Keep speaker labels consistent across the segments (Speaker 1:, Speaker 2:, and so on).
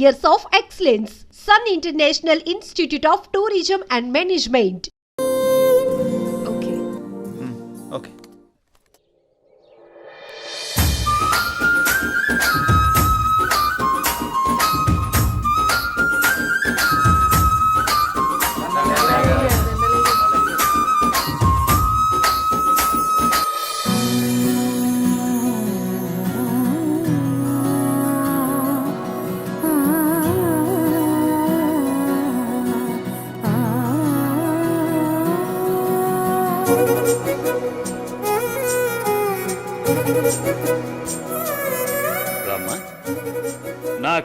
Speaker 1: years of excellence. Sun International Institute of Tourism and Management.
Speaker 2: Okay.
Speaker 3: Mm, okay.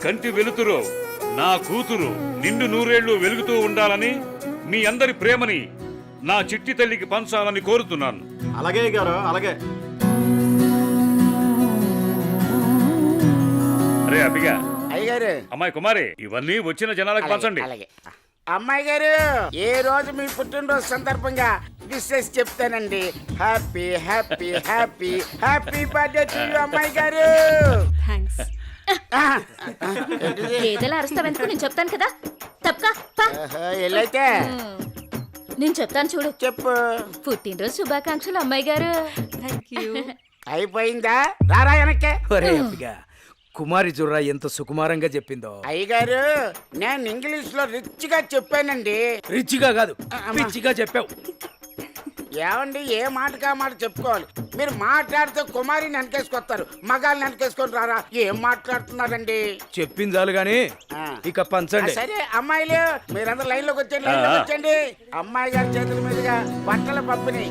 Speaker 3: కంటి వెలుతురు నా కూతురు నిండు నూరేళ్ళు వెలుగుతూ ఉండాలని మీ అందరి ప్రేమని నా చిట్టి తల్లికి పంచాలని కోరుతున్నాను.
Speaker 2: అలాగే గారు అలాగే.
Speaker 3: అరే అబ్బిగా
Speaker 4: అయ్యగారు.
Speaker 3: అమ్మాయి కుమారి ఇవన్నీ వచ్చిన జనాలకు పంచండి.
Speaker 4: అలాగే. అమ్మాయి గారు ఏ రోజు మీ పుట్టినరోజు సందర్భంగా విషెస్ చెప్తానండి. Happy happy happy happy birthday to you అమ్మాయి గారు.
Speaker 5: థ్యాంక్స్
Speaker 4: ఆ,
Speaker 6: ఏదైనా అరుస్తావెందుకు నేను చెప్తాను కదా. తప్పకా పా.
Speaker 4: ఆహా, ఎల్లైతే.
Speaker 6: నేను చెప్తాను చూడు.
Speaker 4: చెప్పు.
Speaker 6: పుట్టినరోజు శుభాకాంక్షలు అమ్మాయి గారు.
Speaker 5: థ్యాంక్ యూ
Speaker 4: అయిపోయిందా? రారా వెనక్కే.
Speaker 7: ఒరే అబ్బిగా కుమారి జుర్రా ఎంత సుకుమారంగా చెప్పిందో.
Speaker 4: అయ్యగారు నేను ఇంగ్లీష్లో రిచ్గా చెప్పానండి.
Speaker 7: రిచిగా కాదు పిచ్చిగా చెప్పావు.
Speaker 4: ఏమండి ఏ మాటకా మాట చెప్పుకోవాలి? మీరు మాట్లాడితే కుమారిని వెనకేసుకొస్తారు మగాళ్ళని వెనకేసుకొని రారా? ఏం మాట్లాడుతున్నారండి?
Speaker 7: చెప్పింది చాలు గాని. ఇక పంచండి.
Speaker 4: సరే అమ్మాయిలు మీరందరూ లైన్లోకి వచ్చండి లైన్లోకి వచ్చండి అమ్మాయి గారి చేతుల మీదుగా బట్టల పంపిణీ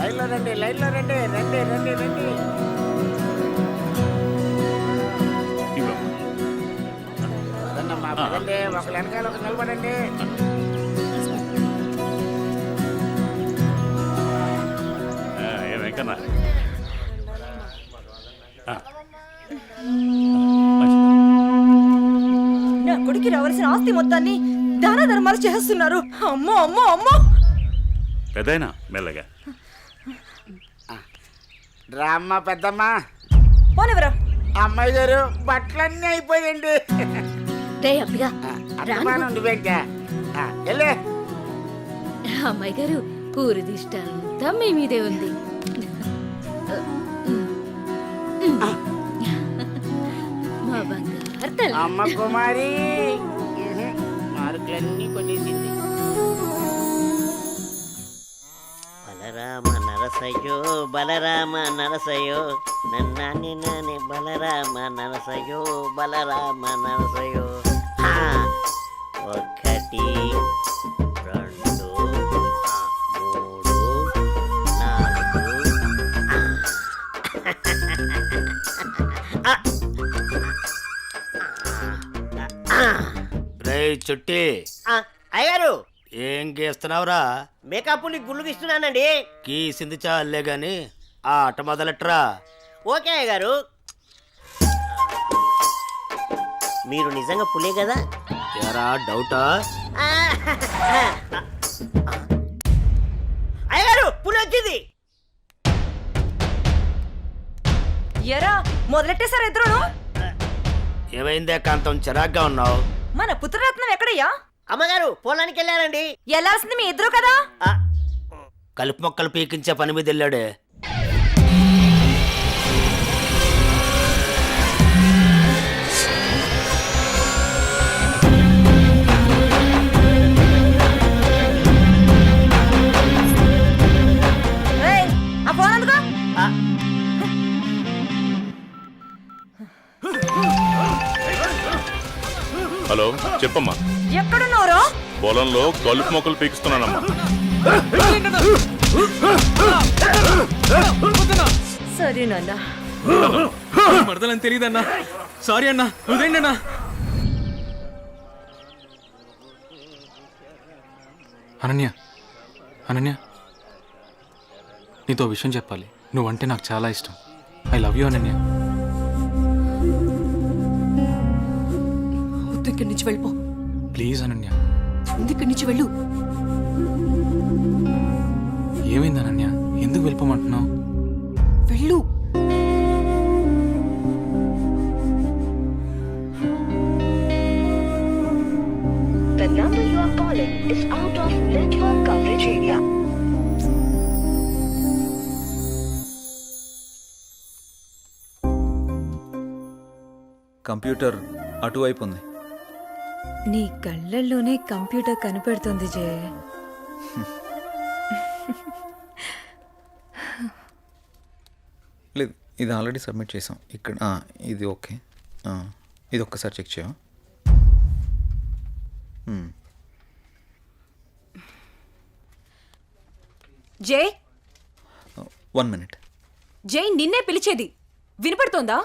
Speaker 4: లైన్లో రండి లైన్లో రండి రండి రండి. రండి పదండి ఒకళ్ళు వెనకాల ఒక నిలబడండి.
Speaker 3: ఆ.
Speaker 5: నా కొడుకు రావాల్సిన ఆస్తి మొత్తాన్ని దాన ధర్మాలు చేస్తున్నారు. అమ్మో అమ్మో అమ్మో!
Speaker 3: పెద్దయినా మెల్లగా.
Speaker 4: రామ్మ పెద్దమ్మ.
Speaker 5: పోనివరా
Speaker 4: అమ్మాయి గారు బట్టలన్నీ అయిపోయండి
Speaker 6: రే అబ్బిగా
Speaker 4: నువ్వేంటా ఆ, వెళ్ళే
Speaker 6: అమ్మాయి గారు ఊరి దిష్ట అంతా మీ మీదే ఉంది. మా బంగారు తల్లి.
Speaker 4: అమ్మ కుమారి. మార్కులన్నీ కొనేసింది
Speaker 8: బలరామ నరసయ్యో బలరామ నరసయ్యో నన్నాని నాని బలరామ నరసయ్యో బలరామ నరసయ్యో. హా! ఒకటి
Speaker 7: రే చుట్టి.
Speaker 8: ఆ, అయ్యారు
Speaker 7: ఏం గీస్తున్నావురా?
Speaker 8: మేకప్ని గుళ్ళు ఇస్తున్నానండి
Speaker 7: గీసింది చాలే గాని ఆ ఆట మొదలెట్రా
Speaker 8: ఓకే అయ్యగారు. మీరు నిజంగా పులే కదా?
Speaker 7: ఎరా డౌటా?
Speaker 8: అయ్యగారు పులి వచ్చింది.
Speaker 5: ఎరా మొదలెట్టేశారు ఇద్దరును?
Speaker 7: ఏమైందే కాంతం చిరాగ్గా ఉన్నావు.
Speaker 5: మన పుత్రరత్నం ఎక్కడయ్యా?
Speaker 8: అమ్మగారు పొలానికి వెళ్ళారండి.
Speaker 5: వెళ్ళాల్సింది మీ ఇద్దరు కదా?
Speaker 7: కలుపు మొక్కలు పీకించే పని మీద వెళ్ళాడే.
Speaker 9: హలో చెప్పమ్మా.
Speaker 5: ఎక్కడున్నావురో
Speaker 9: పొలంలో కలుపు మొక్కలు పీకిస్తున్నానమ్మా.
Speaker 5: సరే నాన్న.
Speaker 10: మరదలని తెలియదన్నా. సారీ అన్నా. అన్నా అనన్య అనన్య. నీతో విషయం చెప్పాలి. నువ్వంటే నాకు చాలా ఇష్టం. I love you Ananya.
Speaker 5: ఇక్కడి నుంచి వెళ్ళిపో.
Speaker 10: ప్లీజ్ అనన్య.
Speaker 5: ముందు ఇక్కడి నుంచి వెళ్ళు?
Speaker 10: ఏమైంది అనన్య? ఎందుకు వెళ్ళిపోమంటున్నావు?
Speaker 5: వెళ్ళు. Number you are calling is out of network coverage area.
Speaker 11: Computer అటువైపు ఉంది.
Speaker 12: నీ కళ్ళల్లోనే కంప్యూటర్ కనిపెడుతుంది జే.
Speaker 11: లేదు ఇది ఆల్రెడీ సబ్మిట్ చేసాం. ఇక్కడ ఆ, ఇది ఓకే ఆ, ఇది ఒక్కసారి చెక్ చేయవా మ్మ్.
Speaker 12: జే?
Speaker 11: వన్ మినిట్
Speaker 12: జై నిన్నే పిలిచేది. వినపడుతోందా?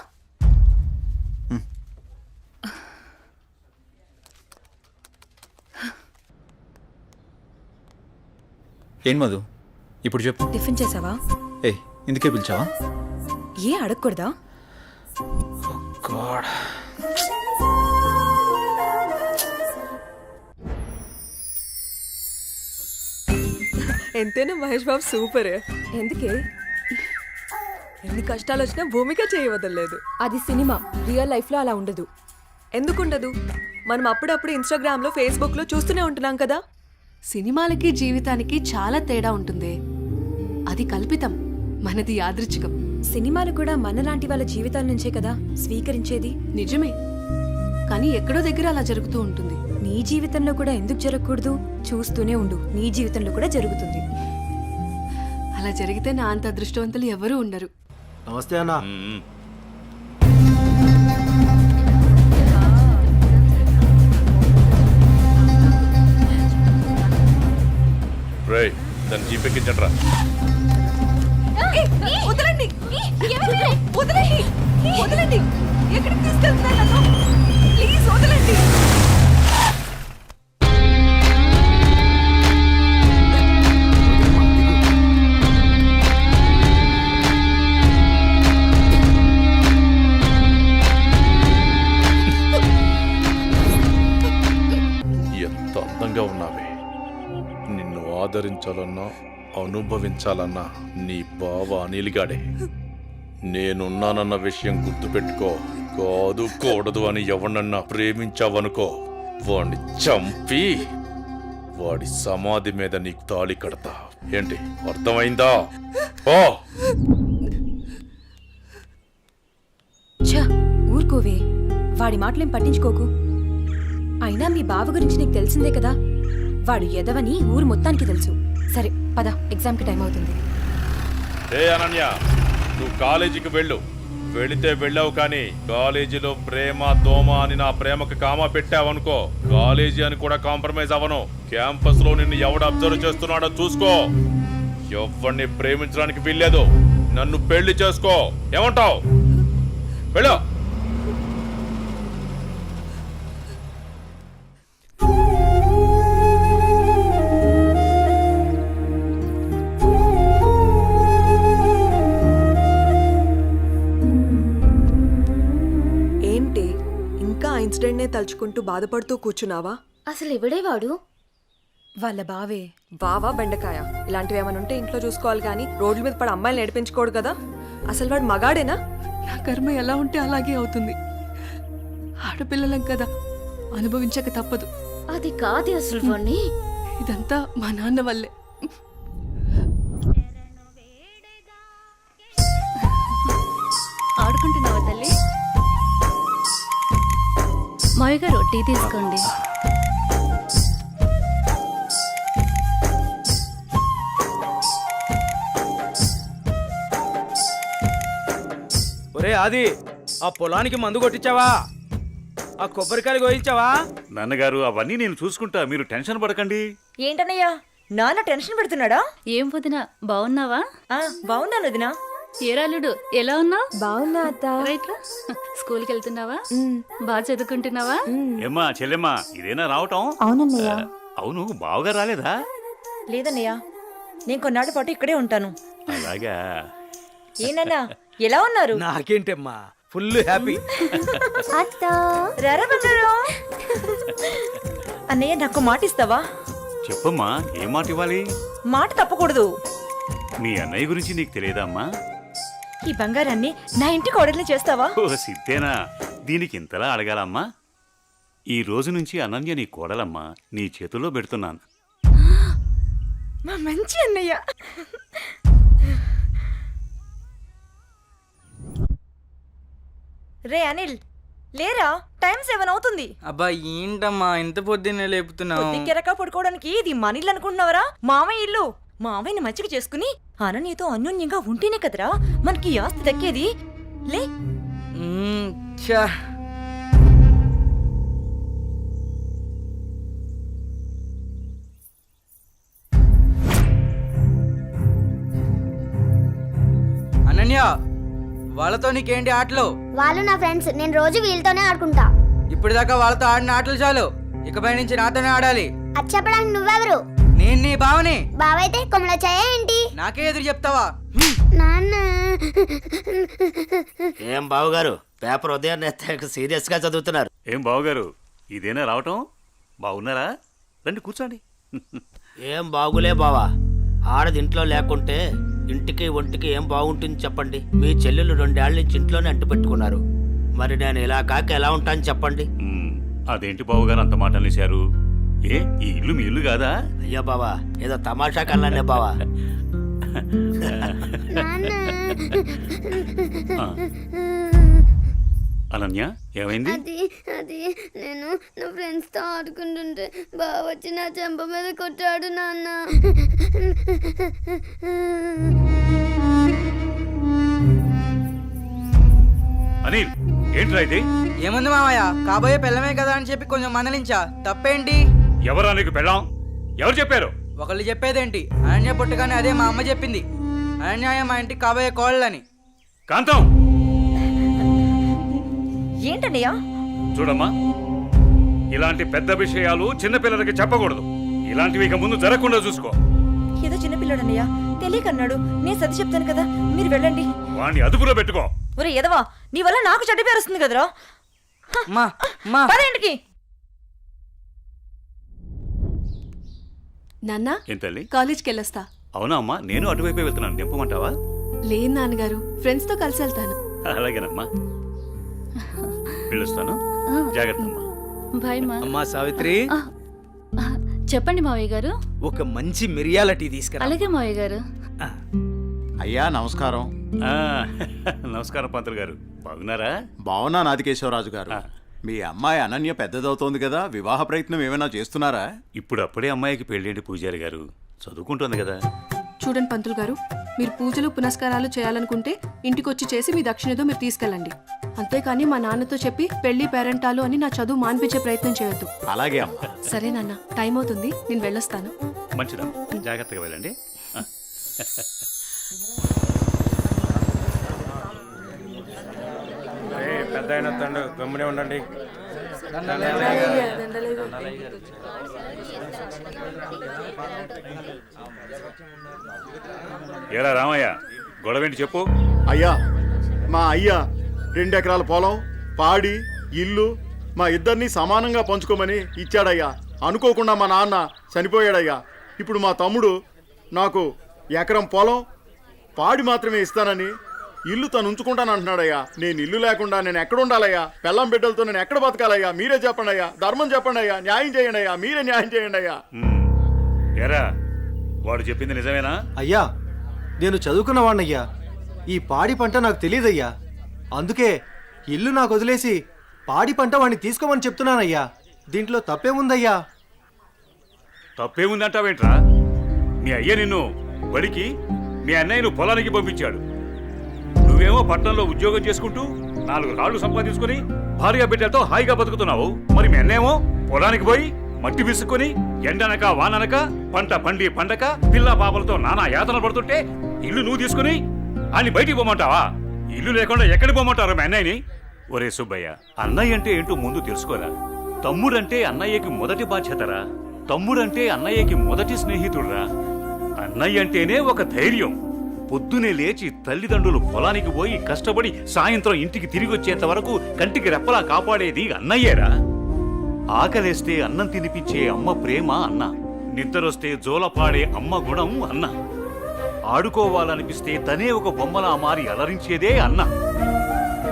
Speaker 11: ఏం మధు? ఇప్పుడు చెప్పు.
Speaker 12: టిఫిన్ చేసావా?
Speaker 11: ఏ ఇందుకే పిలిచావా?
Speaker 12: ఏ అడగకూడదా?
Speaker 11: గాడ్.
Speaker 12: ఎంతైనా మహేష్ బాబు సూపర్. ఎందుకే? ఎన్ని కష్టాలు వచ్చినా భూమిక చేయవదలేదు అది సినిమా. రియల్ లైఫ్లో అలా ఉండదు. ఎందుకుండదు? మనం అప్పుడప్పుడు ఇన్స్టాగ్రామ్లో ఫేస్బుక్లో చూస్తూనే ఉంటున్నాం కదా.
Speaker 13: సినిమాలకి జీవితానికి చాలా తేడా ఉంటుంది. అది కల్పితం మనది యాదృచ్ఛికం.
Speaker 12: సినిమాలు కూడా మనలాంటి వాళ్ళ జీవితాల నుంచే కదా స్వీకరించేది?
Speaker 13: నిజమే. కానీ ఎక్కడో దగ్గర అలా జరుగుతూ ఉంటుంది.
Speaker 12: నీ జీవితంలో కూడా ఎందుకు జరగకూడదు? చూస్తూనే ఉండు. నీ జీవితంలో కూడా జరుగుతుంది.
Speaker 13: అలా జరిగితే నా అంత అదృష్టవంతులు ఎవరూ ఉండరు.
Speaker 11: నమస్తే అన్న.
Speaker 3: మ్మ్. రేయ్ దాన్ని జీపెక్కించండి రా
Speaker 12: వదలండి. వదలండి. వదలండి. ఎక్కడికి తీసుకెళ్తున్నారు ప్లీజ్ వదలండి.
Speaker 9: ఆదరించాలన్నా అనుభవించాలన్నా నీ బావ అనిలిగాడే. నేనున్నానన్న విషయం గుర్తుపెట్టుకో. కాదు కూడదు అని ఎవనన్నా ప్రేమించావనుకో. వాణ్ణి చంపి వాడి సమాధి మీద నీకు తాళి కడతా. ఏంటి అర్థమైందా? ఓ
Speaker 12: ఊరుకోవే. వాడి మాటలేం పట్టించుకోకు. అయినా మీ బావ గురించి నీకు తెలిసిందే కదా. వాడు ఎదవని ఊరు మొత్తానికి తెలుసు. సరే పద ఎగ్జామ్కి టైం అవుతుంది.
Speaker 9: ఏ అనన్య నువ్వు కాలేజీకి వెళ్ళు. వెళితే వెళ్ళావు కానీ కాలేజీలో ప్రేమ దోమ అని నా ప్రేమకు కామా పెట్టావనుకో కాలేజీ అని కూడా కాంప్రమైజ్ అవ్వను. క్యాంపస్లో నిన్ను ఎవడు అబ్జర్వ్ చేస్తున్నాడో చూసుకో. ఎవరిని ప్రేమించడానికి వీల్లేదు. నన్ను పెళ్ళి చేసుకో. ఏమంటావు? వెళ్ళు.
Speaker 12: ఇన్సిడెంట్నే తలుచుకుంటూ బాధపడుతూ కూర్చున్నావా?
Speaker 14: అసలు ఎవడే వాడు?
Speaker 12: వాళ్ళ బావే. బావా బెండకాయ. ఇలాంటివి ఏమైనా ఉంటే ఇంట్లో చూసుకోవాలి కానీ రోడ్ల మీద పడి అమ్మాయిలు నడిపించుకోడు కదా. అసలు వాడు మగాడేనా?
Speaker 13: నా కర్మ ఎలా ఉంటే అలాగే అవుతుంది. ఆడపిల్లలం కదా. అనుభవించక తప్పదు.
Speaker 14: అది కాదు అసలు వాణ్ణి.
Speaker 13: ఇదంతా మా నాన్న వల్లే.
Speaker 14: ఆడుకుంటున్నావా? మావి గారు టీ తీసుకోండి.
Speaker 15: ఒరే ఆది ఆ పొలానికి మందు కొట్టించావా? ఆ కొబ్బరికాయలు గోయించావా
Speaker 3: నాన్నగారు అవన్నీ నేను చూసుకుంటా మీరు టెన్షన్ పడకండి.
Speaker 12: ఏంటన్నయ్యా నాన్న టెన్షన్ పెడుతున్నాడా?
Speaker 14: ఏం వదినా బాగున్నావా?
Speaker 12: ఆ బాగున్నాను వదినా.
Speaker 14: ఏరాలుడు ఎలా ఉన్నావు
Speaker 12: బాగున్నా అత్త.
Speaker 14: రైట్ రా స్కూల్కి వెళ్తున్నావా? బాగా చదువుకుంటున్నావా?
Speaker 3: ఏమ్మా చెల్లెమ్మా ఇదేనా రావటం?
Speaker 12: అవునన్నయ్య.
Speaker 3: అవును బావగా రాలేదా?
Speaker 12: లేదన్నయ్య. నేను కొన్నాళ్ళ పాటు ఇక్కడే ఉంటాను.
Speaker 3: అలాగా.
Speaker 12: ఏనన్నా ఎలా ఉన్నారు?
Speaker 15: నాకేంటమ్మా ఫుల్ హ్యాపీ.
Speaker 12: రారా బంగారు. అన్నయ్య నాకు మాట ఇస్తావా?
Speaker 3: చెప్పమ్మా ఏ మాట ఇవ్వాలి?
Speaker 12: మాట తప్పకూడదు.
Speaker 3: మీ అన్నయ్య గురించి నీకు తెలియదమ్మా
Speaker 12: ఈ బంగారాన్ని నా ఇంటికి ఆర్డర్లు చేస్తావా?
Speaker 3: ఓ సిద్ధేనా. దీనికి ఇంతలా అడగాలమ్మా? ఈ రోజు నుంచి అనన్య నీ కోడలమ్మా నీ చేతుల్లో పెడుతున్నాను.
Speaker 5: మా మంచి అన్నయ్య. రే అనిల్ లేరా? టైం సెవెన్ అవుతుంది.
Speaker 16: అబ్బా ఏంటమ్మా ఇంత పొద్దున్నే లేపుతున్నావు?
Speaker 5: పొద్దుకెరక పడుకోవడానికి ఇది మన ఇల్లు అనుకుంటున్నావరా? మామయ్య ఇల్లు. మామయ్యని మంచిగా చేసుకుని అనన్యతో అన్యోన్యంగా ఉంటేనే కదరా? మనకి ఈ ఆస్తి దక్కేది. లే.
Speaker 16: అనన్య వాళ్ళతో నీకేంటి ఆటలు?
Speaker 17: వాళ్ళు నా ఫ్రెండ్స్ నేను రోజు వీళ్ళతోనే ఆడుకుంటా.
Speaker 16: ఇప్పటిదాకా వాళ్ళతో ఆడిన ఆటలు చాలు. ఇకపై నుంచి నాతోనే ఆడాలి.
Speaker 17: అది చెప్పడానికి నువ్వెవరు?
Speaker 16: నేను నీ బావని.
Speaker 17: బావైతే కొమల చాయ ఏంటి?
Speaker 16: నాకే ఎదురు చెప్తావా?
Speaker 17: నాన్న.
Speaker 7: ఏం బావగారు? పేపర్ ఉదయాన్నే సీరియస్గా చదువుతున్నారు.
Speaker 3: ఏం బావగారు? ఇదేనా రావటం? బాగున్నారా రండి కూర్చోండి.
Speaker 7: ఏం బాగులే బావా. ఆడది ఇంట్లో లేకుంటే ఇంటికి ఒంటికి ఏం బాగుంటుంది చెప్పండి. మీ చెల్లెలు రెండేళ్ళ నుంచి ఇంట్లోనే అంటు పెట్టుకున్నారు. మరి నేను ఇలా కాక ఎలా ఉంటాను చెప్పండి?
Speaker 3: అదేంటి బావగారు అంత మాట అనేశారు ఏ ఈ ఇల్లు మీ ఇల్లు కాదా?
Speaker 7: అయ్యో బావా ఏదో తమాషా కల్లానే బావా.
Speaker 3: అనన్య ఏమైంది?
Speaker 17: అది అది నేను నా ఫ్రెండ్స్తో ఆడుకుంటుంటే బావ వచ్చి నా చెంప మీద కొట్టాడు నాన్న.
Speaker 3: అనిల్ ఏంట్రా ఇది?
Speaker 16: ఏముంది మామయ్య కాబోయే పిల్లమే కదా అని చెప్పి కొంచెం మందలించా. తప్పేంటి?
Speaker 3: ఎవరా నీకు పెళ్ళాం? ఎవరు చెప్పారు?
Speaker 16: ఒకళ్ళు చెప్పేదేంటి? అనన్య పుట్టగానే అదే మా అమ్మ చెప్పింది. అనన్య మా ఇంటికి కాబోయే కోళ్ళని
Speaker 3: కాంతం!
Speaker 5: ఏంటన్నయ్య?
Speaker 3: చూడమ్మా ఇలాంటి పెద్ద విషయాలు చిన్నపిల్లలకి చెప్పకూడదు. ఇలాంటివి ఇక ముందు జరగకుండా చూసుకో.
Speaker 5: ఏదో చిన్నపిల్లడన్నయ్య తెలియకన్నాడు నేను సర్ది చెప్తాను కదా మీరు వెళ్ళండి.
Speaker 3: వాణ్ణి అదుపులో పెట్టుకో.
Speaker 5: ఒరే ఎదవా నీ వల్ల నాకు చెడ్డ పేరు వస్తుంది కదరా.
Speaker 16: మా మా.
Speaker 5: పదేంటికి
Speaker 13: నాన్న
Speaker 3: ఏం తల్లి?
Speaker 13: కాలేజ్కి వెళ్ళొస్తా
Speaker 3: అవునా అమ్మా? నేను అటువైపే వెళ్తున్నాను. నింపమంటావా?
Speaker 13: లేదు నాన్నగారు. ఫ్రెండ్స్తో కలిసి వెళ్తాను
Speaker 3: అలాగేనమ్మా. పిలుస్తాను జాగ్రత్త అమ్మా
Speaker 14: బాయ్ మా.
Speaker 16: అమ్మా సావిత్రి.
Speaker 14: చెప్పండి మావయ్య గారు.
Speaker 16: ఒక మంచి మిరియాల టీ తీసుకురా.
Speaker 14: అలాగే మావయ్య గారు.
Speaker 18: అయ్యా నమస్కారం.
Speaker 3: ఆ, నమస్కారం పంతులు గారు. బాగున్నారా?
Speaker 18: బాగున్నా నాదికేశ్వరరాజు గారు. మీ అమ్మాయి అనన్య పెద్దదవుతోంది కదా వివాహ ప్రయత్నం ఏమైనా చేస్తున్నారా?
Speaker 3: ఇప్పుడు అప్పుడే అమ్మాయికి పెళ్ళేంటి పూజారి గారు? చదువుకుంటుంది కదా.
Speaker 13: చూడండి పంతులు గారు మీరు పూజలు పునస్కారాలు చేయాలనుకుంటే ఇంటికి వచ్చి చేసి మీ దక్షిణతో మీరు తీసుకెళ్ళండి. అంతేకాని మా నాన్నతో చెప్పి పెళ్ళి పేరెంటాలు అని నా చదువు మాన్పించే ప్రయత్నం చేయొద్దు.
Speaker 18: అలాగే అమ్మా.
Speaker 13: సరే నాన్న టైం అవుతుంది నేను వెళ్ళొస్తాను.
Speaker 3: మంచిదమ్మా జాగ్రత్తగా వెళ్ళండి.
Speaker 16: పెద్ద అయిన తండ్రి గమ్మునే ఉండండి.
Speaker 3: ఏరా రామయ్య గొడవేంటి చెప్పు?
Speaker 18: అయ్యా మా అయ్యా రెండెకరాల పొలం పాడి ఇల్లు మా ఇద్దరిని సమానంగా పంచుకోమని ఇచ్చాడయ్యా. అనుకోకుండా మా నాన్న చనిపోయాడయ్యా. ఇప్పుడు మా తమ్ముడు నాకు ఎకరం పొలం పాడి మాత్రమే ఇస్తానని ఇల్లు తను ఉంచుకుంటాను అంటున్నాడయ్యా. నేను ఇల్లు లేకుండా నేను ఎక్కడ ఉండాలయ్యా? పెళ్ళం బిడ్డలతో నేను ఎక్కడ బతకాలయ్యా? మీరే చెప్పండి అయ్యా ధర్మం చెప్పండి అయ్యా న్యాయం చేయండి అయ్యా మీరే న్యాయం చేయండి అయ్యా.
Speaker 3: ఏరా వాడు చెప్పింది నిజమేనా?
Speaker 2: అయ్యా నేను చదువుకున్న వాణ్ణయ్యా. ఈ పాడి పంట నాకు తెలియదయ్యా అందుకే ఇల్లు నాకు వదిలేసి పాడి పంట వాడిని తీసుకోమని చెప్తున్నానయ్యా. దీంట్లో తప్పేముందయ్యా?
Speaker 3: తప్పేముందంటావేంట్రా? మీ అయ్య నిన్ను బడికి మీ అన్నయ్యను పొలానికి పంపించాడు. నువ్వేమో పట్టణంలో ఉద్యోగం చేసుకుంటూ నాలుగు రాళ్ళు సంపాదించుకుని భార్య బిడ్డలతో హాయిగా బతుకుతున్నావు. మరి మెన్నేమో పొలానికి పోయి మట్టి విసుక్కుని ఎండనక వాననక పంట పండి పండక పిల్ల పాపలతో నానా యాతన పడుతుంటే ఇల్లు నువ్వు తీసుకుని అని బయటికి పోమంటావా? ఇల్లు లేకుండా ఎక్కడికి పోమంటారు మీ అన్నయ్యని? ఒరే సుబ్బయ్య అన్నయ్య అంటే ఏంటో ముందు తెలుసుకోరా. తమ్ముడంటే అన్నయ్యకి మొదటి బాధ్యతరా. తమ్ముడంటే అన్నయ్యకి మొదటి స్నేహితుడురా. అన్నయ్య అంటేనే ఒక ధైర్యం. పొద్దునే లేచి తల్లిదండ్రులు పొలానికి పోయి కష్టపడి సాయంత్రం ఇంటికి తిరిగి వచ్చేంత వరకు కంటికి రెప్పలా కాపాడేది అన్నయ్యేరా? ఆకలేస్తే అన్నం తినిపించే అమ్మ ప్రేమ అన్న. నిద్రొస్తే జోలపాడే అమ్మ గుణం అన్న. ఆడుకోవాలనిపిస్తే తనే ఒక బొమ్మలా మారి అలరించేదే అన్న.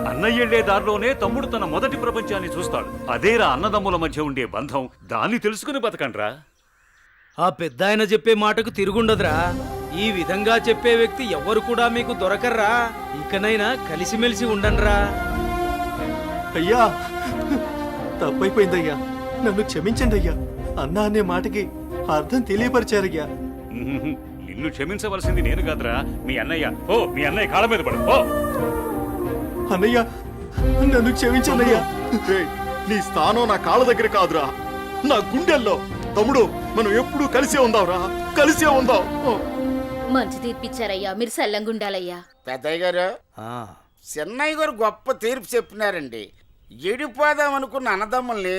Speaker 3: అన్న దారిలోనే తమ్ముడు తన మొదటి ప్రపంచాన్ని చూస్తాడు. అదేరా అన్నదమ్ముల మధ్య ఉండే బంధం. దాన్ని తెలుసుకుని బతకండ్రా.
Speaker 15: ఆ పెద్దాయన చెప్పే మాటకు తిరుగుండదురా. ఈ విధంగా చెప్పే వ్యక్తి ఎవరు కూడా మీకు దొరకర్రా? ఇకనైనా కలిసిమెలిసి ఉండండిరా.
Speaker 2: అయ్యా తప్పైపోయిందయ్యా. నన్ను క్షమించండి అయ్యా అన్నా అనే మాటకి అర్థం తెలియపరిచారయ్యా.
Speaker 3: నిన్ను క్షమించవలసింది నేను కాదురా. మీ అన్నయ్య. ఓ మీ అన్నయ్య కాళ్ళ మీద పడు ఓ
Speaker 2: అన్నయ్య నన్ను
Speaker 18: రేయ్, నీ స్థానం నా కాళ్ళ దగ్గర కాదురా. నా గుండెల్లో. తమ్ముడు మనం ఎప్పుడూ కలిసే ఉందాంరా. కలిసే ఉందాం.
Speaker 14: మంచి తీర్పిచ్చారయ్యా. మీరు సల్లంగుండాలయ్యా
Speaker 4: పెద్దయ్య గారు చిన్నయ్య గారు గొప్ప తీర్పు చెప్పినారండి. ఎడిపోదాం అనుకున్న అన్నదమ్ముల్ని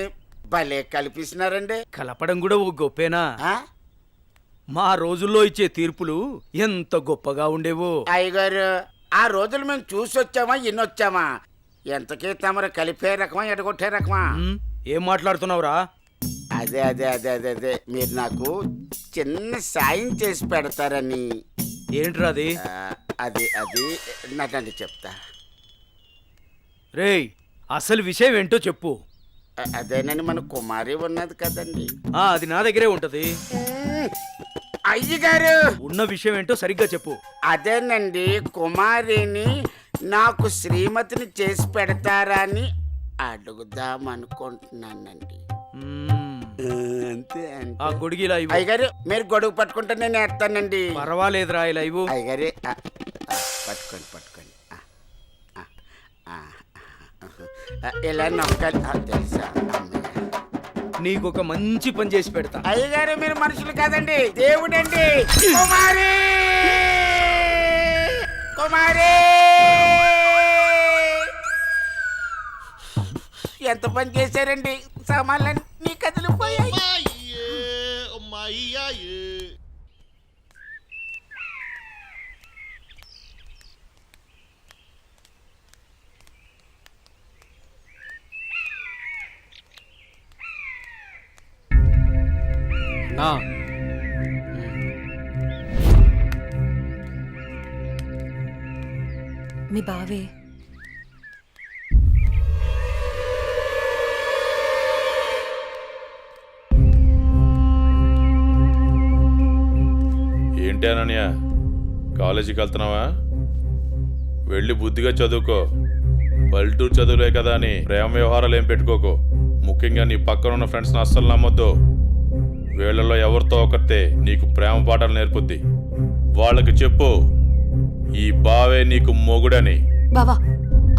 Speaker 4: భలే కల్పిస్తున్నారండి
Speaker 15: కలపడం కూడా ఓ గొప్పేనా?
Speaker 4: ఆ?
Speaker 15: మా రోజుల్లో ఇచ్చే తీర్పులు ఎంత గొప్పగా ఉండేవో.
Speaker 4: అయ్యగారు ఆ రోజులు మేము చూసి వచ్చామా ఎన్నొచ్చామా ఎంతకీ తమరు కలిపే రకమా ఎడగొట్టే రకమా?
Speaker 15: ఉమ్, ఏం మాట్లాడుతున్నావురా?
Speaker 4: అదే అదే అదే అదే అదే. మీరు నాకు చిన్న సాయం చేసి పెడతారని.
Speaker 15: ఏంట్రా అది?
Speaker 4: ఆ, అది అది. నటండి చెప్తా.
Speaker 15: రేయ్ అసలు విషయం ఏంటో చెప్పు.
Speaker 4: అ- అదేనని మన కుమారి ఉన్నది కదండి.
Speaker 15: ఆ అది నా దగ్గరే ఉంటది.
Speaker 4: అయ్యగారు!
Speaker 15: ఉన్న విషయం ఏంటో సరిగ్గా చెప్పు.
Speaker 4: అదేనండి కుమారిని నాకు శ్రీమతిని చేసి పెడతారా అని అడుగుదాం అనుకుంటున్నానండి
Speaker 15: మ్మ్.
Speaker 4: అంతే
Speaker 15: ఆ గొడుగు ఇలా ఇవ్వు.
Speaker 4: అయ్యగారు మీరు గొడుగు పట్టుకుంటే నేను వేస్తానండి
Speaker 15: పర్వాలేదురా ఇలా ఇవ్వు.
Speaker 4: అయ్యగారి ఆ, ఆ, పట్టుకోండి పట్టుకోండి. ఆ, ఆ, ఆ, ఆ, ఇలా నొక్కాలి. ఆ, తెలుసా అమ్మయ్య.
Speaker 15: నీకు ఒక మంచి పని చేసి పెడతా.
Speaker 4: అయ్యగారు మీరు మనుషులు కాదండి దేవుడండి. కుమారి! కుమారి! ఎంత పని చేశారండి సామాన్లన్నీ కదిలిపోయాయి
Speaker 2: నా.
Speaker 12: మీ బావే
Speaker 9: కాలేజీకి వెళ్తున్నావా? వెళ్ళి బుద్ధిగా చదువుకో. పల్లెటూరు చదువులే కదా అని ప్రేమ వ్యవహారాలు ఏం పెట్టుకోకు. ముఖ్యంగా నీ పక్కన ఉన్న ఫ్రెండ్స్ని అస్సలు నమ్మొద్దు. వీళ్ళలో ఎవరితో ఒకరితే నీకు ప్రేమ పాఠాలు నేర్పుద్ది. వాళ్ళకి చెప్పు ఈ బావే నీకు మొగుడని.
Speaker 13: బావా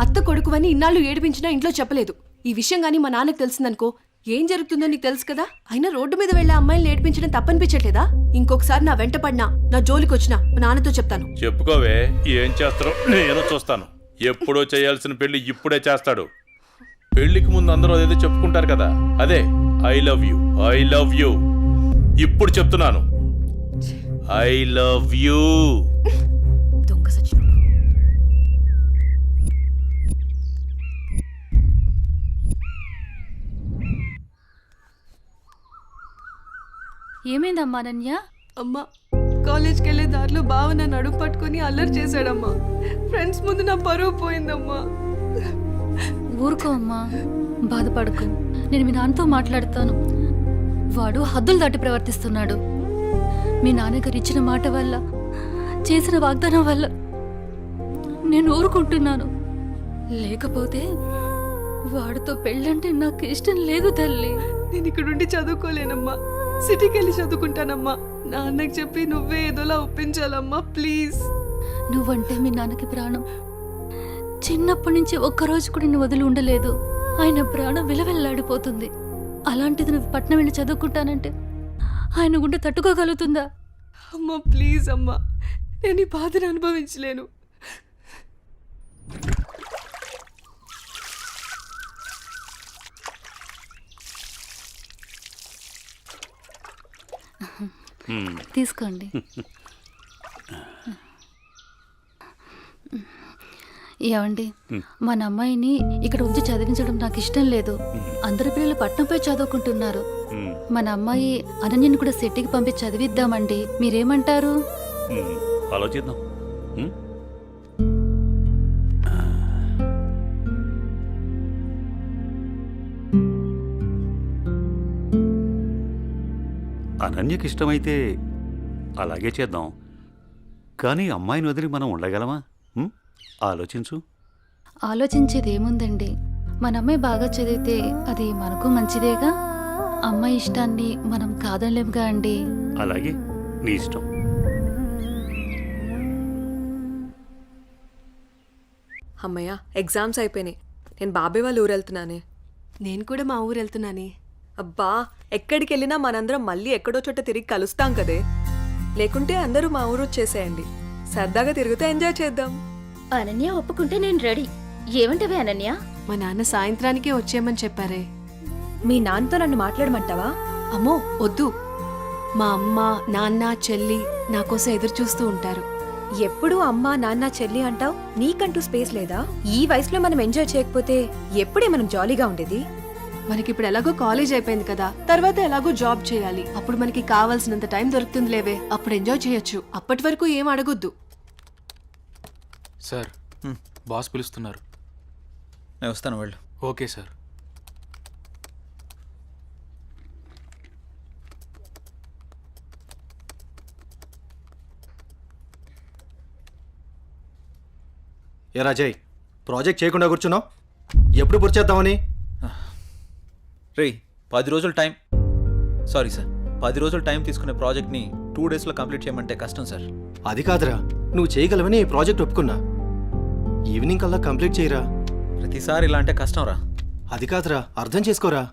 Speaker 13: అత్త కొడుకువని ఇన్నాళ్ళు ఏడిపించినా ఇంట్లో చెప్పలేదు. ఈ విషయం గానీ మా నాన్నకు తెలిసిందనుకో ఏం జరుగుతుందో నీకు తెలుసు కదా? అయినా రోడ్డు మీద వెళ్ళే అమ్మాయిని ఏడిపించడం తప్పనిపించట్లేదా? ఇంకొకసారి నా వెంట పడినా నా జోలికి వచ్చినా మా నాన్నతో చెప్తాను.
Speaker 9: చెప్పుకోవే ఏం చేస్తారో నేను చూస్తాను. ఎప్పుడో చేయాల్సిన పెళ్ళి ఇప్పుడే చేస్తాడు. పెళ్ళికి ముందు అందరూ అదేదో చెప్పుకుంటారు కదా? అదే I love you I love you. ఇప్పుడు చెప్తున్నాను. I love you.
Speaker 12: దొంగ
Speaker 14: ఏమైందమ్మా అనన్య?
Speaker 13: అమ్మా కాలేజ్కి వెళ్ళే దారిలో బావ నన్ను అడుగు పట్టుకుని అల్లరి చేశాడమ్మా. ఫ్రెండ్స్ ముందు నా పరువు పోయిందమ్మా.
Speaker 14: ఊరుకో అమ్మా బాధపడకు. నేను మీ నాన్నతో మాట్లాడతాను. వాడు హద్దులు దాటి ప్రవర్తిస్తున్నాడు. మీ నాన్నగారు ఇచ్చిన మాట వల్ల చేసిన వాగ్దానం వల్ల నేను ఊరుకుంటున్నాను. లేకపోతే వాడితో పెళ్ళంటే నాకు ఇష్టం లేదు తల్లి.
Speaker 13: నేను ఇక్కడుండి చదువుకోలేనమ్మా. సిటీకి వెళ్ళి చదువుకుంటానమ్మా. నాన్నకి చెప్పి నువ్వే ఏదోలా ఒప్పించాలమ్మా ప్లీజ్.
Speaker 14: నువ్వంటే మీ నాన్నకి ప్రాణం. చిన్నప్పటి నుంచి ఒక్కరోజు కూడా నేను వదిలి ఉండలేదు. ఆయన ప్రాణం విలవెల్లాడిపోతుంది. అలాంటిది నువ్వు పట్నం వెళ్ళి చదువుకుంటానంటే ఆయన గుండె తట్టుకోగలుగుతుందా?
Speaker 13: అమ్మా ప్లీజ్ అమ్మా. నేను ఈ బాధను అనుభవించలేను.
Speaker 14: తీసుకోండి. ఏమండి? మన అమ్మాయిని ఇక్కడ ఉంచి చదివించడం నాకు ఇష్టం లేదు. అందరి పిల్లలు పట్నంపై చదువుకుంటున్నారు. మన అమ్మాయి అనన్యని కూడా సిటీకి పంపి చదివిద్దామండి. మీరేమంటారు.
Speaker 3: ఆలోచిద్దాం. అనన్యకి ఇష్టమైతే అలాగే చేద్దాం. కానీ అమ్మాయిని వదిలి మనం ఉండగలమా? ఉం? ఆలోచించు.
Speaker 14: ఆలోచించేది ఏముందండి మన అమ్మాయి బాగా చదివితే అది మనకు మంచిదేగా? అమ్మాయి ఇష్టాన్ని మనం కాదనలేముగా అండి?
Speaker 3: అలాగే నీ ఇష్టం.
Speaker 12: అమ్మయ్య ఎగ్జామ్స్ అయిపోయినాయి. నేను బాబాయ్ వాళ్ళ ఊరు వెళ్తున్నానే
Speaker 13: నేను కూడా మా ఊరు వెళ్తున్నానే
Speaker 12: అబ్బా ఎక్కడికి వెళ్ళినా మనందరం మళ్ళీ ఎక్కడో చోట తిరిగి కలుస్తాం కదే. లేకుంటే అందరూ మా ఊరు వచ్చేసేయండి. సరదాగా తిరుగుతూ ఎంజాయ్ చేద్దాం.
Speaker 14: అనన్య ఒప్పుకుంటే నేను రెడీ. ఏమంటవే అనన్య?
Speaker 13: మా నాన్న సాయంత్రానికే వచ్చేయమని చెప్పారే.
Speaker 12: మీ నాన్నతో నన్ను మాట్లాడమంటావా?
Speaker 13: అమ్మో వద్దు. మా అమ్మ నాన్న చెల్లి నా కోసం ఎదురు చూస్తూ ఉంటారు.
Speaker 12: ఎప్పుడు అమ్మ నాన్న చెల్లి అంటావు? నీకంటూ స్పేస్ లేదా? ఈ వయసులో మనం ఎంజాయ్ చేయకపోతే ఎప్పుడే మనం జాలీగా ఉండేది?
Speaker 13: మనకిప్పుడు ఎలాగో కాలేజ్ అయిపోయింది కదా తర్వాత ఎలాగో జాబ్ చేయాలి. అప్పుడు మనకి కావాల్సినంత టైం దొరుకుతుంది లేవే అప్పుడు ఎంజాయ్ చేయొచ్చు. అప్పటి వరకు ఏం అడగొద్దు.
Speaker 10: సార్ బాస్ పిలుస్తున్నారు.
Speaker 11: నేను వస్తాను వెళ్ళు.
Speaker 10: Okay sir.
Speaker 2: ఏ రాజయ్ ప్రాజెక్ట్ చేయకుండా కూర్చున్నావు? ఎప్పుడు పూర్తి చేద్దామని?
Speaker 11: రేయ్ పది రోజులు టైం. సారీ సార్ పది రోజులు టైం తీసుకునే ప్రాజెక్ట్ని టూ డేస్లో కంప్లీట్ చేయమంటే కష్టం సార్.
Speaker 2: అది కాదురా నువ్వు చేయగలవని ఈ ప్రాజెక్ట్ ఒప్పుకున్నా. ఈవినింగ్ కల్లా కంప్లీట్ చేయరా?
Speaker 11: ప్రతిసారి ఇలా అంటే కష్టం రా
Speaker 2: అది కాదురా అర్థం చేసుకోరా.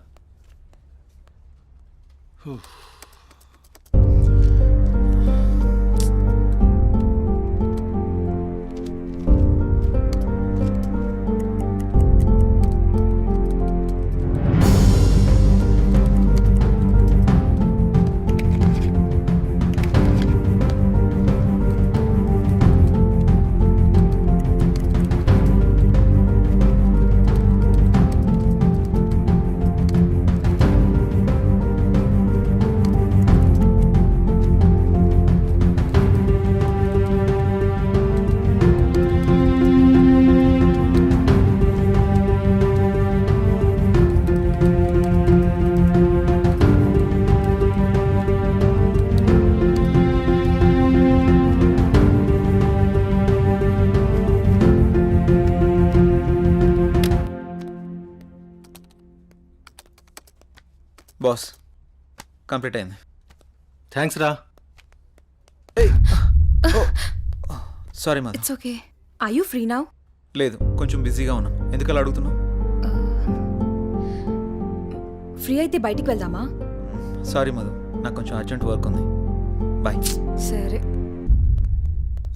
Speaker 11: కంప్లీట్ అయింది.
Speaker 2: థ్యాంక్స్ రా.
Speaker 11: Sorry Madhav
Speaker 12: it's okay I you free now
Speaker 11: లేదు కొంచెం బిజీగా ఉన్నాను ఎందుకలా అడుగుతున్నావు?
Speaker 12: ఫ్రీ అయితే బయటికి వెళ్దామా?
Speaker 11: సారీ మధు నాకు కొంచెం అర్జెంట్ వర్క్ ఉంది. బాయ్
Speaker 12: సరే.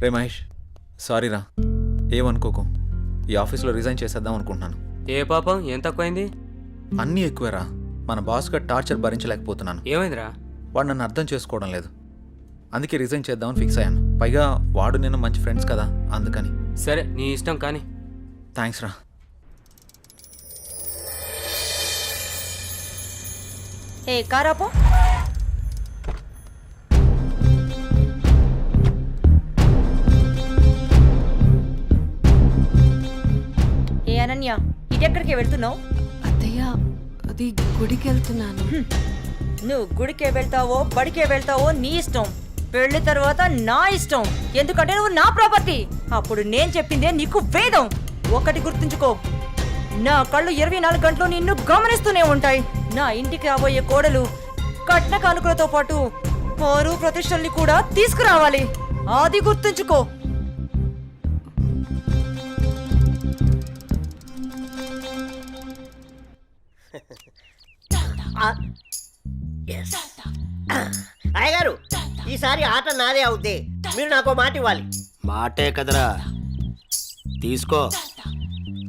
Speaker 11: రే మహేష్. సారీ రా. ఏమనుకోకు ఈ ఆఫీస్లో రిజైన్ చేసేద్దాం అనుకుంటున్నాను.
Speaker 15: ఏ పాపం? ఏం తక్కువైంది?
Speaker 11: అన్నీ ఎక్కువేరా. మన బాస్గా టార్చర్ భరించలేకపోతున్నాను.
Speaker 15: ఏమైందిరా?
Speaker 11: వాడు నన్ను అర్థం చేసుకోవడం లేదు. అందుకే రిజైన్ చేద్దామని ఫిక్స్ అయ్యాను. పైగా వాడు నేను మంచి ఫ్రెండ్స్ కదా అందుకని.
Speaker 15: సరే నీ ఇష్టం కానీ.
Speaker 11: థ్యాంక్స్ రా.
Speaker 5: ఏ కారాపో ఏ అనన్య ఇటెక్కడికి వెళ్తున్నావు?
Speaker 13: అత్తయ్య అది గుడికెళ్తున్నాను.
Speaker 5: నువ్వు గుడికే వెళ్తావో బడికే వెళ్తావో నీ ఇష్టం. పెళ్ళి తర్వాత నా ఇష్టం. ఎందుకంటే నువ్వు నా ప్రాపర్టీ. అప్పుడు నేను చెప్పిందే నీకు వేదం. ఒకటి గుర్తుంచుకో. నా కళ్ళు ఇరవై నాలుగు గంటలు నిన్ను గమనిస్తూనే ఉంటాయి. నా ఇంటికి రాబోయే కోడలు కట్న కానుకలతో పాటు పరు ప్రతిష్టల్ని కూడా తీసుకురావాలి. అది గుర్తుంచుకో.
Speaker 8: అయ్యగారు ఈసారి ఆట నాదే అవుద్ది. మీరు నాకు మాట ఇవ్వాలి. మాటే కదరా. తీసుకో.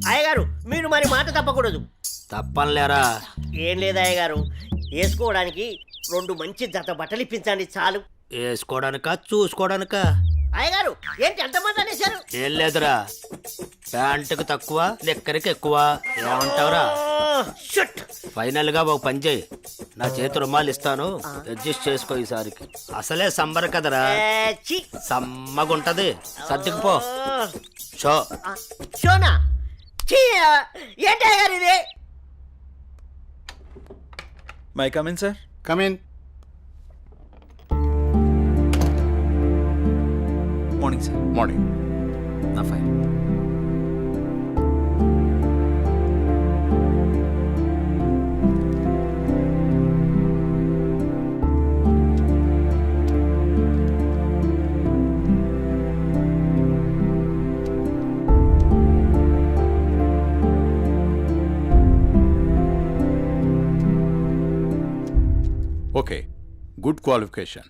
Speaker 8: అయ్యగారు మీరు మరి మాట తప్పకూడదు. తప్పనిలేరా. ఏం లేదు అయ్యగారు వేసుకోవడానికి రెండు మంచి జత బట్టలు ఇప్పించండి చాలు. వేసుకోవడానిక చూసుకోవడానిక అయ్యగారు ఏంటి ఎంతమంది అనేశారు? ఏం లేదురా. ప్యాంటుకు తక్కువ లెక్కరికి ఎక్కువ. ఏమంటావురా? ఫైనల్గా ఒక పని చేయి. నా చేతి రుమాలు ఇస్తాను. అడ్జస్ట్ చేసుకో ఈసారికి. అసలే సంబర కదరా. సమ్మగుంటది. సర్దుకుపో షో.
Speaker 4: షోనా? ఏంటి గారు ఇది?
Speaker 11: May come in sir
Speaker 18: come in
Speaker 11: morning sir
Speaker 18: morning
Speaker 11: నా file
Speaker 18: okay good qualification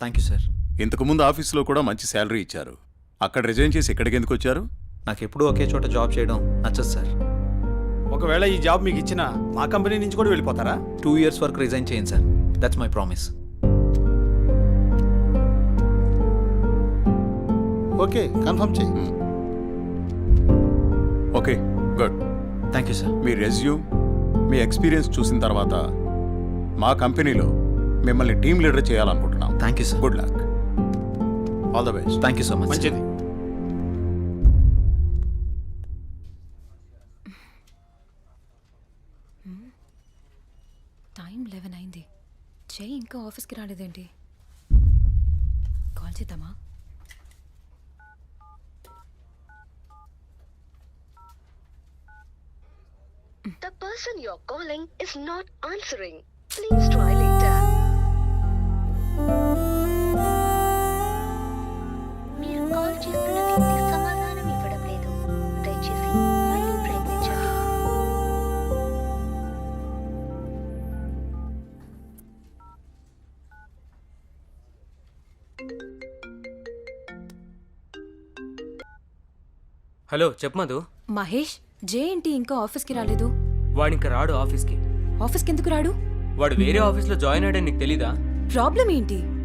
Speaker 11: thank you sir
Speaker 18: ఇంతకుముందు ఆఫీస్లో కూడా మంచి శాలరీ ఇచ్చారు. అక్కడ రిజైన్ చేసి ఇక్కడికి ఎందుకు వచ్చారు?
Speaker 11: నాకు ఎప్పుడూ ఒకే చోట జాబ్ చేయడం నచ్చదు సార్.
Speaker 19: ఒకవేళ ఈ జాబ్ మీకు ఇచ్చిన మా కంపెనీ నుంచి కూడా వెళ్ళిపోతారా?
Speaker 11: టూ ఇయర్స్ వరకు రిజైన్ చేయండి sir. That's my promise
Speaker 20: okay confirm చెయ్యి
Speaker 18: okay good.
Speaker 11: Thank you sir
Speaker 18: me resume మీ ఎక్స్పీరియన్స్ చూసిన తర్వాత మా కంపెనీలో మిమ్మల్ని టీమ్ లీడర్ చేయాలనుకుంటున్నాం.
Speaker 11: Thank you sir
Speaker 18: good luck. All the best
Speaker 11: thank you so much
Speaker 19: మంచిది
Speaker 12: టైం లెవెన్ అయింది చేయి ఇంకా ఆఫీస్కి రాలేదేంటి కాల్ చేద్దామా
Speaker 21: The person you're calling is not answering. Please try later. Call చేస్తున్న వ్యక్తి సమాధానం ఇవ్వడం లేదు. దయచేసి మళ్ళీ ప్రయత్నించండి.
Speaker 22: హలో చెప్పు మధు.
Speaker 12: మహేష్ జే ఏంటి ఇంకా ఆఫీస్కి రాలేదు.
Speaker 22: వాడు ఇంకా రాడు ఆఫీస్కి.
Speaker 12: ఆఫీస్కి ఎందుకు రాడు?
Speaker 22: వాడు వేరే ఆఫీస్లో జాయిన్ అయ్యాడని నీకు తెలీదా?
Speaker 12: ప్రాబ్లం ఏంటి?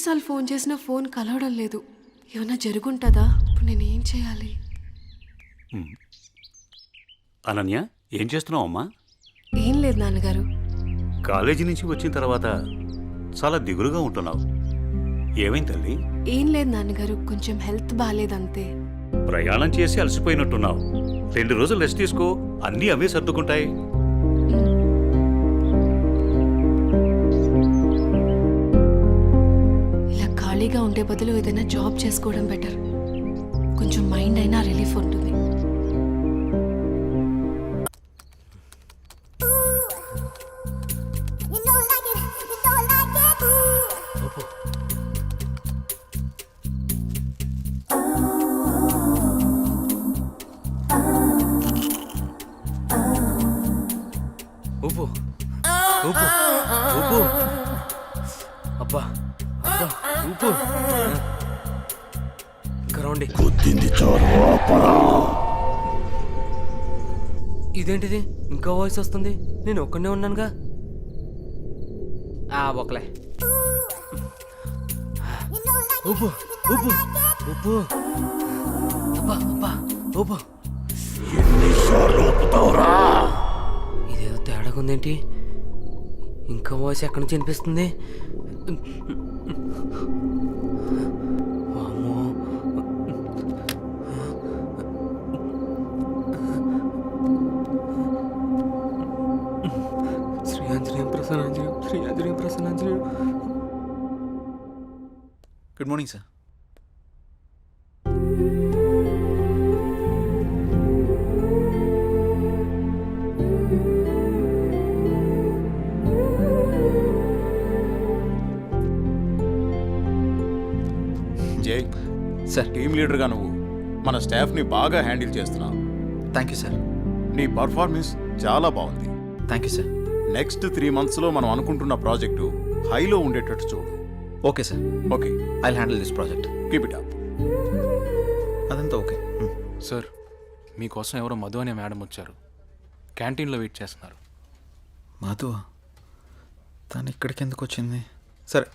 Speaker 13: ఎన్నిసార్లు ఫోన్ చేసినా ఫోన్ కలవడం లేదు. ఏమన్నా జరుగుంటుందా? ఇప్పుడు నేను ఏం చేయాలి?
Speaker 3: అనన్య ఏం చేస్తున్నావు అమ్మా?
Speaker 13: ఏం లేదు నాన్నగారు.
Speaker 3: కాలేజీ నుంచి వచ్చిన తర్వాత చాలా దిగులుగా ఉంటున్నావు. ఏమైంది తల్లి?
Speaker 13: ఏం లేదు నాన్నగారు కొంచెం హెల్త్ బాగాలేదంతే
Speaker 3: ప్రయాణం చేసి అలసిపోయినట్టున్నావు. రెండు రోజులు రెస్ట్ తీసుకో అన్నీ అవే సర్దుకుంటాయి.
Speaker 13: ఉండే బదులు ఏదైనా జాబ్ చేసుకోవడం బెటర్ కొంచెం మైండ్ అయినా రిలీఫ్ ఉంటుంది.
Speaker 22: ఇదేంటిది? ఇంకా వాయిస్ వస్తుంది. నేను ఒక్కనే ఉన్నానుగా. ఆ ఒకలే. ఉప్పు ఉప్పు ఉప్పు. అబ్బా అబ్బా ఉప్పు. ఇదేదో తేడాగా ఉందేంటి ఇంకా వాయిస్ ఎక్కడి నుంచి వినిపిస్తుంది?
Speaker 11: Good morning sir
Speaker 18: Jai.
Speaker 11: Sir
Speaker 18: team లీడర్గా నువ్వు. మన స్టాఫ్ని బాగా హ్యాండిల్ చేస్తున్నావు.
Speaker 11: థ్యాంక్ యూ సార్
Speaker 18: నీ పర్ఫార్మెన్స్ చాలా బాగుంది.
Speaker 11: Thank you sir
Speaker 18: next three మంత్స్లో మనం అనుకుంటున్న ప్రాజెక్టు హైలో ఉండేటట్టు చూడు.
Speaker 11: Okay sir
Speaker 18: okay
Speaker 11: I handle this project
Speaker 18: keep it up
Speaker 11: అదంతా ఓకే.
Speaker 10: సార్ మీకోసం ఎవరో మధు అనే మేడం వచ్చారు. క్యాంటీన్లో వెయిట్ చేస్తున్నారు.
Speaker 11: మధు? తను ఇక్కడికి ఎందుకు వచ్చింది? సరే